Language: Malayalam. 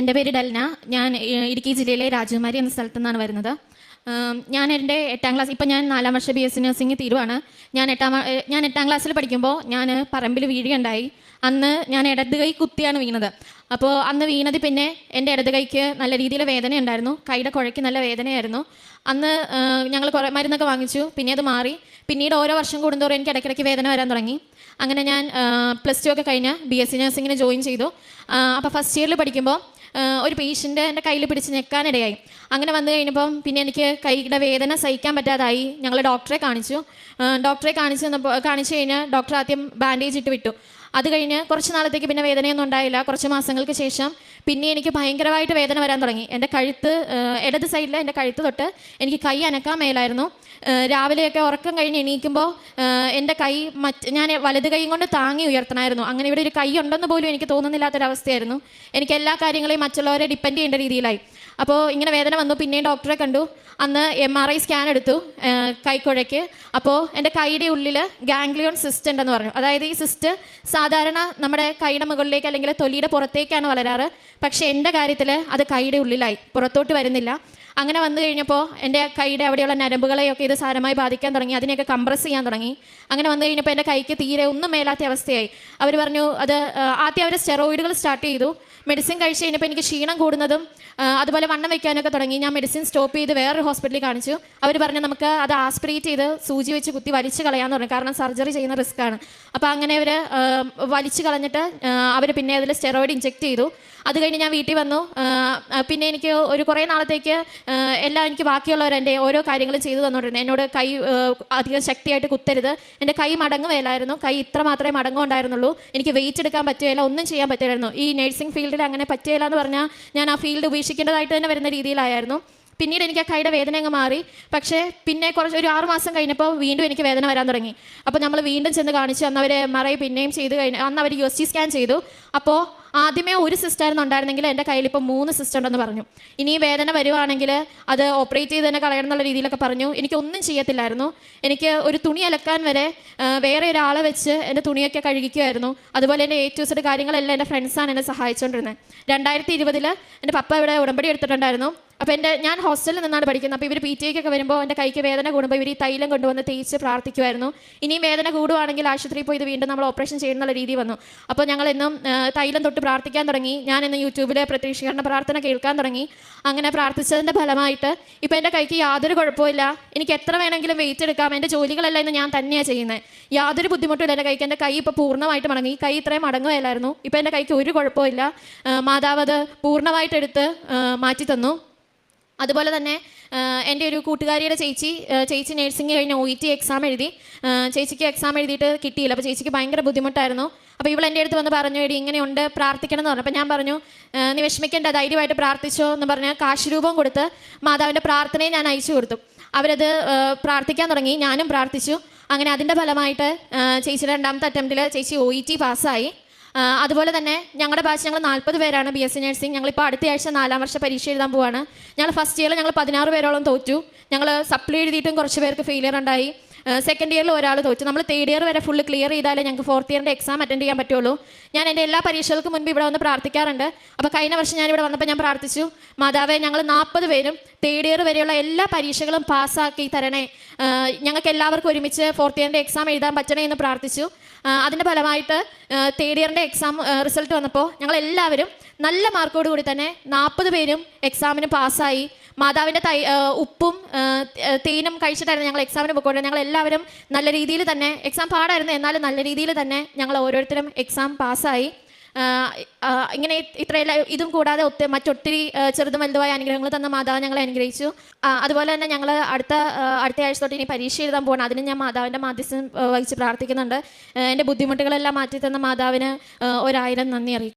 എന്റെ പേര് ഡൽന. ഞാൻ ഇടുക്കി ജില്ലയിലെ രാജകുമാരി എന്ന സ്ഥലത്തു നിന്നാണ് വരുന്നത് ഞാൻ എന്റെ എട്ടാം ക്ലാസ് ഇപ്പം ഞാൻ നാലാം വർഷ ബി എസ് സി നഴ്സിംഗ് തീരുവാണ്. ഞാൻ എട്ടാം ഞാൻ എട്ടാം ക്ലാസ്സിൽ പഠിക്കുമ്പോൾ ഞാൻ പറമ്പിൽ വീഴുകയുണ്ടായി. അന്ന് ഞാൻ ഇടത് കൈ കുത്തിയാണ് വീണത്. അപ്പോൾ അന്ന് വീണത് പിന്നെ എന്റെ ഇടത് കൈക്ക് നല്ല രീതിയിൽ വേദന ഉണ്ടായിരുന്നു കൈയുടെ കുഴയ്ക്ക് നല്ല വേദനയായിരുന്നു. അന്ന് ഞങ്ങൾ കുറേ മരുന്നൊക്കെ വാങ്ങിച്ചു. പിന്നെ അത് മാറി. പിന്നീട് ഓരോ വർഷം കൂടുന്തോറും എനിക്ക് ഇടയ്ക്കിടയ്ക്ക് വേദന വരാൻ തുടങ്ങി. അങ്ങനെ ഞാൻ പ്ലസ് ടു ഒക്കെ കഴിഞ്ഞ് ബി എസ് സി നഴ്സിങ്ങിന് ജോയിൻ ചെയ്തു. അപ്പോൾ ഫസ്റ്റ് ഇയറിൽ പഠിക്കുമ്പോൾ ഒരു പേഷ്യന്റ് എന്റെ കയ്യിൽ പിടിച്ച് ഞെക്കാനിടയായി അങ്ങനെ വന്നു കഴിഞ്ഞപ്പം പിന്നെ എനിക്ക് കൈയുടെ വേദന സഹിക്കാൻ പറ്റാതായി. ഞങ്ങൾ ഡോക്ടറെ കാണിച്ചു. ഡോക്ടറെ കാണിച്ച് തന്നപ്പോൾ കാണിച്ചു കഴിഞ്ഞാൽ ഡോക്ടർ ആദ്യം ബാൻഡേജ് ഇട്ട് വിട്ടു. അത് കഴിഞ്ഞ് കുറച്ച് നാളത്തേക്ക് പിന്നെ വേദനയൊന്നും ഉണ്ടായില്ല. കുറച്ച് മാസങ്ങൾക്ക് ശേഷം പിന്നെ എനിക്ക് ഭയങ്കരമായിട്ട് വേദന വരാൻ തുടങ്ങി. എന്റെ കഴുത്ത് ഇടത് സൈഡിൽ എന്റെ കഴുത്ത് തൊട്ട് എനിക്ക് കൈ അനക്കാൻ മേലായിരുന്നു. രാവിലെയൊക്കെ ഉറക്കം കഴിഞ്ഞ് എണീക്കുമ്പോൾ എന്റെ കൈ മറ്റ് ഞാൻ വലത് കൈ കൊണ്ട് താങ്ങി ഉയർത്തണമായിരുന്നു അങ്ങനെ ഇവിടെ ഒരു കൈ ഉണ്ടെന്ന് പോലും എനിക്ക് തോന്നുന്നില്ലാത്തൊരവസ്ഥയായിരുന്നു. എനിക്ക് എല്ലാ കാര്യങ്ങളെയും മറ്റുള്ളവരെ ഡിപ്പെൻഡ് ചെയ്യേണ്ട രീതിയിലായി. അപ്പോൾ ഇങ്ങനെ വേദന വന്നു പിന്നെയും ഡോക്ടറെ കണ്ടു. അന്ന് എം ആർ ഐ സ്കാൻ എടുത്തു കൈക്കുഴയ്ക്ക്. അപ്പോൾ എന്റെ കൈയുടെ ഉള്ളിൽ ഗാംഗ്ലിയോൺ സിസ്റ്റ് ഉണ്ടെന്ന് പറഞ്ഞു. അതായത് ഈ സിസ്റ്റ് സാധാരണ നമ്മുടെ കൈയുടെ മുകളിലേക്ക് അല്ലെങ്കിൽ തൊലിയുടെ പുറത്തേക്കാണ് വളരാറ്. പക്ഷേ എന്റെ കാര്യത്തിൽ അത് കൈയുടെ ഉള്ളിലായി. പുറത്തോട്ട് വരുന്നില്ല. അങ്ങനെ വന്നു കഴിഞ്ഞപ്പോൾ എന്റെ കൈയുടെ അവിടെയുള്ള നരമ്പുകളെയൊക്കെ ഇത് സാരമായി ബാധിക്കാൻ തുടങ്ങി അതിനെയൊക്കെ കംപ്രസ് ചെയ്യാൻ തുടങ്ങി. അങ്ങനെ വന്നു കഴിഞ്ഞപ്പോൾ എന്റെ കൈക്ക് തീരെ ഒന്നും മേലാത്ത അവസ്ഥയായി. അവർ പറഞ്ഞു അത് ആദ്യം അവർ സ്റ്റെറോയിഡുകൾ സ്റ്റാർട്ട് ചെയ്തു. മെഡിസിൻ കഴിച്ച് കഴിഞ്ഞപ്പോൾ എനിക്ക് ക്ഷീണം കൂടുന്നതും അതുപോലെ വണ്ണം വയ്ക്കാനൊക്കെ തുടങ്ങി. ഞാൻ മെഡിസിൻ സ്റ്റോപ്പ് ചെയ്ത് വേറൊരു ഹോസ്പിറ്റലിൽ കാണിച്ചു. അവർ പറഞ്ഞു നമുക്ക് അത് ആസ്പിറേറ്റ് ചെയ്ത് സൂചി വെച്ച് കുത്തി വലിച്ചു കളയാന്ന് പറഞ്ഞു. കാരണം സർജറി ചെയ്യുന്ന റിസ്ക്കാണ് അപ്പോൾ അങ്ങനെ അവർ വലിച്ചു കളഞ്ഞിട്ട് അവർ പിന്നെ അതിൽ സ്റ്റെറോയിഡ് ഇഞ്ചെക്ട് ചെയ്തു. അത് കഴിഞ്ഞ് ഞാൻ വീട്ടിൽ വന്നു. പിന്നെ എനിക്ക് ഒരു കുറേ നാളത്തേക്ക് എല്ലാം എനിക്ക് ബാക്കിയുള്ളവർ എന്റെ ഓരോ കാര്യങ്ങളും ചെയ്തു തന്നോണ്ടിരുന്നു. എന്നോട് കൈ അധികം ശക്തിയായിട്ട് കുത്തരുത്. എന്റെ കൈ മടങ്ങുകയില്ലായിരുന്നു. കൈ ഇത്ര മാത്രമേ മടങ്ങുണ്ടായിരുന്നുള്ളൂ എനിക്ക് വെയിറ്റ് എടുക്കാൻ പറ്റുകയില്ല ഒന്നും ചെയ്യാൻ പറ്റില്ലായിരുന്നു ഈ നഴ്സിംഗ് ഫീൽഡിൽ അങ്ങനെ പറ്റുകയില്ല എന്ന് പറഞ്ഞാൽ ഞാൻ ആ ഫീൽഡ് ഉപേക്ഷിക്കേണ്ടതായിട്ട് തന്നെ വരുന്ന രീതിയിലായിരുന്നു. പിന്നീട് എനിക്ക് ആ കൈയുടെ വേദന അങ്ങ് മാറി. പക്ഷേ പിന്നെ കുറച്ച് ഒരു ആറ് മാസം കഴിഞ്ഞപ്പോൾ വീണ്ടും എനിക്ക് വേദന വരാൻ തുടങ്ങി. അപ്പോൾ നമ്മൾ വീണ്ടും ചെന്ന് കാണിച്ചു. അന്ന് അവർ ഐ പിന്നെയും ചെയ്ത് കഴിഞ്ഞ്. അന്ന് അവർ യു എസ് സ്കാൻ ചെയ്തു. അപ്പോൾ ആദ്യമേ ഒരു സിസ്റ്റായിരുന്നു ഉണ്ടായിരുന്നെങ്കിൽ എന്റെ കയ്യിൽ ഇപ്പോൾ മൂന്ന് സിസ്റ്റർ ഉണ്ടെന്ന് പറഞ്ഞു. ഇനി വേദന വരുവാണെങ്കിൽ അത് ഓപ്പറേറ്റ് ചെയ്ത് തന്നെ കളയണം എന്നുള്ള രീതിയിലൊക്കെ പറഞ്ഞു. എനിക്കൊന്നും ചെയ്യത്തില്ലായിരുന്നു. എനിക്ക് ഒരു തുണി അലക്കാൻ വരെ വേറെ ഒരാളെ വെച്ച് എന്റെ തുണിയൊക്കെ കഴുകിക്കുമായിരുന്നു അതുപോലെ എന്റെ എ ടു കാര്യങ്ങളെല്ലാം എന്റെ ഫ്രണ്ട്സാണ് എന്നെ സഹായിച്ചുകൊണ്ടിരുന്നത് രണ്ടായിരത്തി ഇരുപതിൽ എന്റെ പപ്പ ഇവിടെ ഉടമ്പടി എടുത്തിട്ടുണ്ടായിരുന്നു. അപ്പോൾ എന്റെ ഞാൻ ഹോസ്റ്റലിൽ നിന്നാണ് പഠിക്കുന്നത്. അപ്പോൾ ഇവർ പി ടി ഒക്കെ വരുമ്പോൾ എന്റെ കൈക്ക് വേദന കൂടുമ്പോൾ ഇവർ ഈ തൈലം കൊണ്ടുവന്ന് തേച്ച് പ്രാർത്ഥിക്കുമായിരുന്നു ഇനിയും വേദന കൂടുവാണെങ്കിൽ ആശുപത്രിയിൽ പോയി ഇത് വീണ്ടും നമ്മൾ ഓപ്പറേഷൻ ചെയ്യുന്നുള്ള രീതി വന്നു. അപ്പോൾ ഞങ്ങൾ ഇന്നും തൈലം തൊട്ട് പ്രാർത്ഥിക്കാൻ തുടങ്ങി. ഞാൻ ഇന്ന് യൂട്യൂബിലെ പ്രത്യക്ഷീകരണ പ്രാർത്ഥന കേൾക്കാൻ തുടങ്ങി. അങ്ങനെ പ്രാർത്ഥിച്ചതിന്റെ ഫലമായിട്ട് ഇപ്പോൾ എന്റെ കൈക്ക് യാതൊരു കുഴപ്പമില്ല എനിക്ക് എത്ര വേണമെങ്കിലും വെയിറ്റ് എടുക്കാം. എന്റെ ജോലികളെല്ലാം ഇന്ന് ഞാൻ തന്നെയാണ് ചെയ്യുന്നത് യാതൊരു ബുദ്ധിമുട്ടും ഇല്ല എന്റെ കൈക്ക് എന്റെ കൈ ഇപ്പോൾ പൂർണമായിട്ട് മടങ്ങി. കൈ ഇത്രയും മടങ്ങുകയില്ലായിരുന്നു. ഇപ്പോൾ എന്റെ കൈക്ക് ഒരു കുഴപ്പമില്ല മാതാവ് അത് പൂർണമായിട്ടെടുത്ത് മാറ്റി തന്നു അതുപോലെ തന്നെ എന്റെ ഒരു കൂട്ടുകാരിയുടെ ചേച്ചി ചേച്ചി നേഴ്സിംഗ് കഴിഞ്ഞ് ഒ ഇ ടി എക്സാം എഴുതി. ചേച്ചിക്ക് എക്സാം എഴുതിയിട്ട് കിട്ടിയില്ല. അപ്പോൾ ചേച്ചിക്ക് ഭയങ്കര ബുദ്ധിമുട്ടായിരുന്നു. അപ്പോൾ ഇവൾ എന്റെ അടുത്ത് വന്ന് പറഞ്ഞു എടി ഇങ്ങനെയുണ്ട് പ്രാർത്ഥിക്കണം എന്ന് പറഞ്ഞു. അപ്പോൾ ഞാൻ പറഞ്ഞു നീ വിഷമിക്കേണ്ട ധൈര്യമായിട്ട് പ്രാർത്ഥിച്ചോ എന്ന് പറഞ്ഞ് കാശ് രൂപം കൊടുത്ത് മാതാവിന്റെ പ്രാർത്ഥനയെ ഞാൻ അയച്ചു കൊടുത്തു. അവരത് പ്രാർത്ഥിക്കാൻ തുടങ്ങി. ഞാനും പ്രാർത്ഥിച്ചു. അങ്ങനെ അതിന്റെ ഫലമായിട്ട് ചേച്ചിയുടെ രണ്ടാമത്തെ അറ്റംപ്റ്റിൽ ചേച്ചി ഒ ഇ ടി പാസ്സായി അതുപോലെ തന്നെ ഞങ്ങളുടെ ബാച്ച് ഞങ്ങൾ നാൽപ്പത് പേരാണ് ബി എസ് സി നഴ്സിംഗ് ഞങ്ങളിപ്പോൾ അടുത്ത ആഴ്ച നാലാം വർഷ പരീക്ഷ എഴുതാൻ പോവാണ്. ഞങ്ങൾ ഫസ്റ്റ് ഇയറിൽ ഞങ്ങൾ പതിനാറ് പേരോളം തോറ്റു. ഞങ്ങൾ സപ്ലി എഴുതിയിട്ടും കുറച്ച് പേർക്ക് ഫെയിലിയർ ഉണ്ടായി. സെക്കൻഡ് ഇയറിൽ ഒരാൾ തോറ്റു. നമ്മൾ തേർഡ് ഇയർ വരെ ഫുള്ള് ക്ലിയർ ചെയ്താലേ ഞങ്ങൾക്ക് ഫോർത്ത് ഇയറിന്റെ എക്സാം അറ്റൻഡ് ചെയ്യാൻ പറ്റുള്ളൂ. ഞാൻ എന്റെ എല്ലാ പരീക്ഷകൾക്കും മുൻപ് ഇവിടെ വന്ന് പ്രാർത്ഥിക്കാറുണ്ട്. അപ്പോൾ കഴിഞ്ഞ വർഷം ഞാൻ ഇവിടെ വന്നപ്പോൾ ഞാൻ പ്രാർത്ഥിച്ചു മാതാവേ ഞങ്ങൾ നാൽപ്പത് പേരും തേർഡ് ഇയർ വരെയുള്ള എല്ലാ പരീക്ഷകളും പാസ്സാക്കി തരണേ. ഞങ്ങൾക്ക് എല്ലാവർക്കും ഒരുമിച്ച് ഫോർത്ത് ഇയറിന്റെ എക്സാം എഴുതാൻ പറ്റണേ എന്ന് പ്രാർത്ഥിച്ചു. അതിന്റെ ഫലമായിട്ട് തേർഡ് ഇയറിന്റെ എക്സാം റിസൾട്ട് വന്നപ്പോൾ ഞങ്ങൾ എല്ലാവരും നല്ല മാർക്കോട് കൂടി തന്നെ നാൽപ്പത് പേരും എക്സാമിന് പാസ്സായി. മാതാവിന്റെ തൈ ഉപ്പും തേനും കഴിച്ചിട്ടായിരുന്നു ഞങ്ങൾ എക്സാമിന് പോയിക്കൊണ്ട് ഞങ്ങൾ എല്ലാവരും നല്ല രീതിയിൽ തന്നെ എക്സാം പാടായിരുന്നു എന്നാലും നല്ല രീതിയിൽ തന്നെ ഞങ്ങൾ ഓരോരുത്തരും എക്സാം പാസ്സായി. ഇങ്ങനെ ഇത്രയെല്ലാം ഇതും കൂടാതെ ഒത്തിരി മറ്റൊത്തിരി ചെറുതും വലുതുമായ അനുഗ്രഹങ്ങൾ തന്ന മാതാവ് ഞങ്ങളെ അനുഗ്രഹിച്ചു. അതുപോലെ തന്നെ ഞങ്ങൾ അടുത്ത അടുത്ത ആഴ്ച തൊട്ട് ഇനി പരീക്ഷ എഴുതാൻ പോകണം അതിന് ഞാൻ മാതാവിന്റെ മാധ്യസ്ഥം വഹിച്ച് പ്രാർത്ഥിക്കുന്നുണ്ട്. എന്റെ ബുദ്ധിമുട്ടുകളെല്ലാം മാറ്റി തന്ന മാതാവിന് ഒരായിരം നന്ദി അറിയിക്കും